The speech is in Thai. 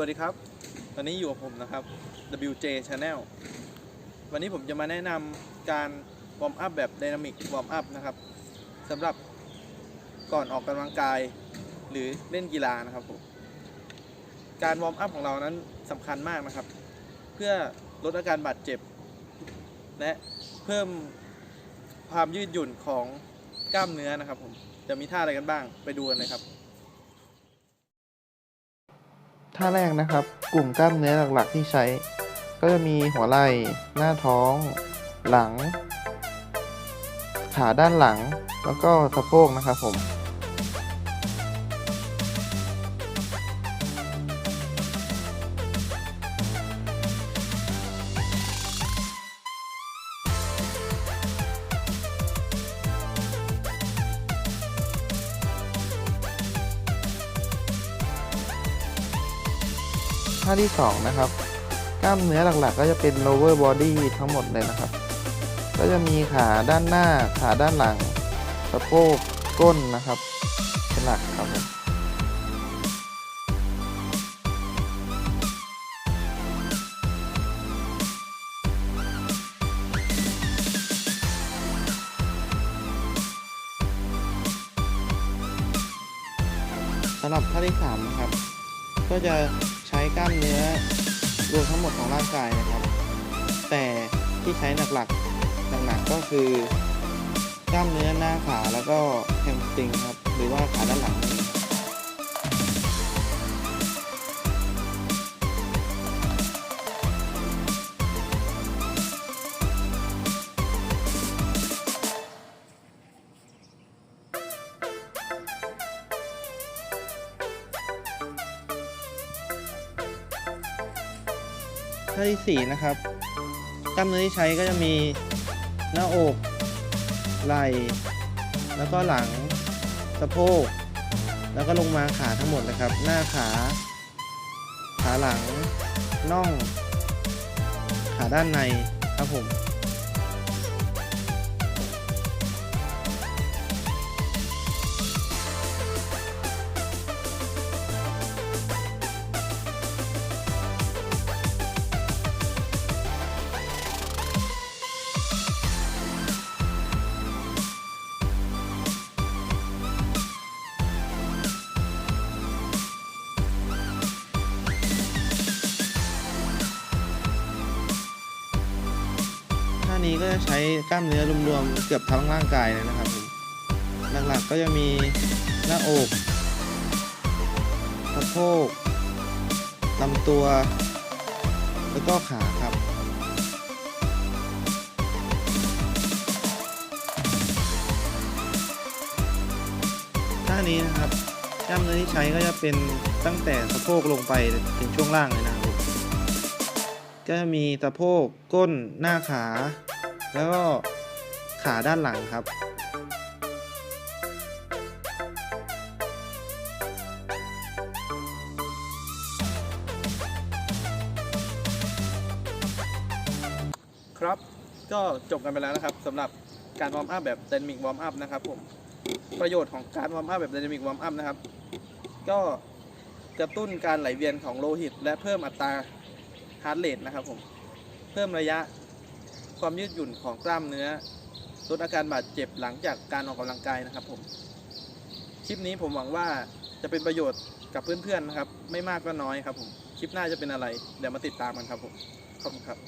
วัสดีครับ ตอนนี้อยู่กับผมนะครับ WJ Channel วันนี้ผมจะมาแนะนำการวอร์มอัพแบบ Dynamic Warm Up นะครับสำหรับก่อนออกกำลังกายหรือเล่นกีฬานะครับผม การวอร์มอัพของเรานั้นสำคัญมากนะครับ เพื่อลดอาการบาดเจ็บ และเพิ่มความยืดหยุ่นของกล้ามเนื้อนะครับผม จะมีท่าอะไรกันบ้างไปดูกันเลยครับ ท่าแรกนะครับ กลุ่มกล้ามเนื้อหลักๆที่ใช้ ก็จะมีหัวไหล่ หน้าท้อง หลัง ขาด้านหลัง แล้วก็สะโพกนะครับผม ท่าที่ 2 นะครับ กล้ามเนื้อหลักๆ ก็จะเป็น lower body ทั้งหมดเลยนะครับ ก็จะมีขาด้านหน้า ขาด้านหลัง สะโพก ก้นนะครับ เป็นหลักครับสำหรับท่าที่3นะครับ ก็จะ ช้กล้ามเนื้อรวมทั้งหมดของร่างกายนะครับ แต่ที่ใช้หลักๆหนักๆก็คือกล้ามเนื้อหน้าขาแล้วก็แฮมสตริงครับ หรือว่าขาด้านหลังนั่นเอง ท่าที่ 4 นะครับกล้ามเนื้อที่ใช้ก็จะมีหน้าอก ไหล่ แล้วก็หลัง สะโพก แล้วก็ลงมาขาทั้งหมดนะครับ หน้าขา ขาหลัง น่อง ขาด้านในครับผม นี้ก็จะใช้กล้ามเนื้อรวมๆเกือบทั้งร่างกายเลยนะครับหลักๆก็จะมีหน้าอกสะโพกลำตัว แล้วก็ขาครับท่านี้นะครับกล้ามเนื้อที่ใช้ก็จะเป็นตั้งแต่สะโพกลงไปถึงช่วงล่างเลยนะ ก็จะมีสะโพกก้นหน้าขา แล้วก็ขาด้านหลังครับ ครับก็จบกันไปแล้วนะครับสำหรับการวอร์มอัพแบบ Dynamic Warm Up นะครับผมประโยชน์ของการวอร์มอัพแบบ Dynamic Warm Up นะครับ ก็กระตุ้นการไหลเวียนของโลหิต และเพิ่มอัตรา ฮาร์ดเรทนะครับผม เพิ่มระยะความยืดหยุ่นของกล้ามเนื้อ ลดอาการบาดเจ็บหลังจากการออกกำลังกายนะครับผม คลิปนี้ผมหวังว่าจะเป็นประโยชน์กับเพื่อนๆนะครับ ไม่มากก็น้อยครับผม คลิปหน้าจะเป็นอะไร เดี๋ยวมาติดตามกันครับผม ขอบคุณครับ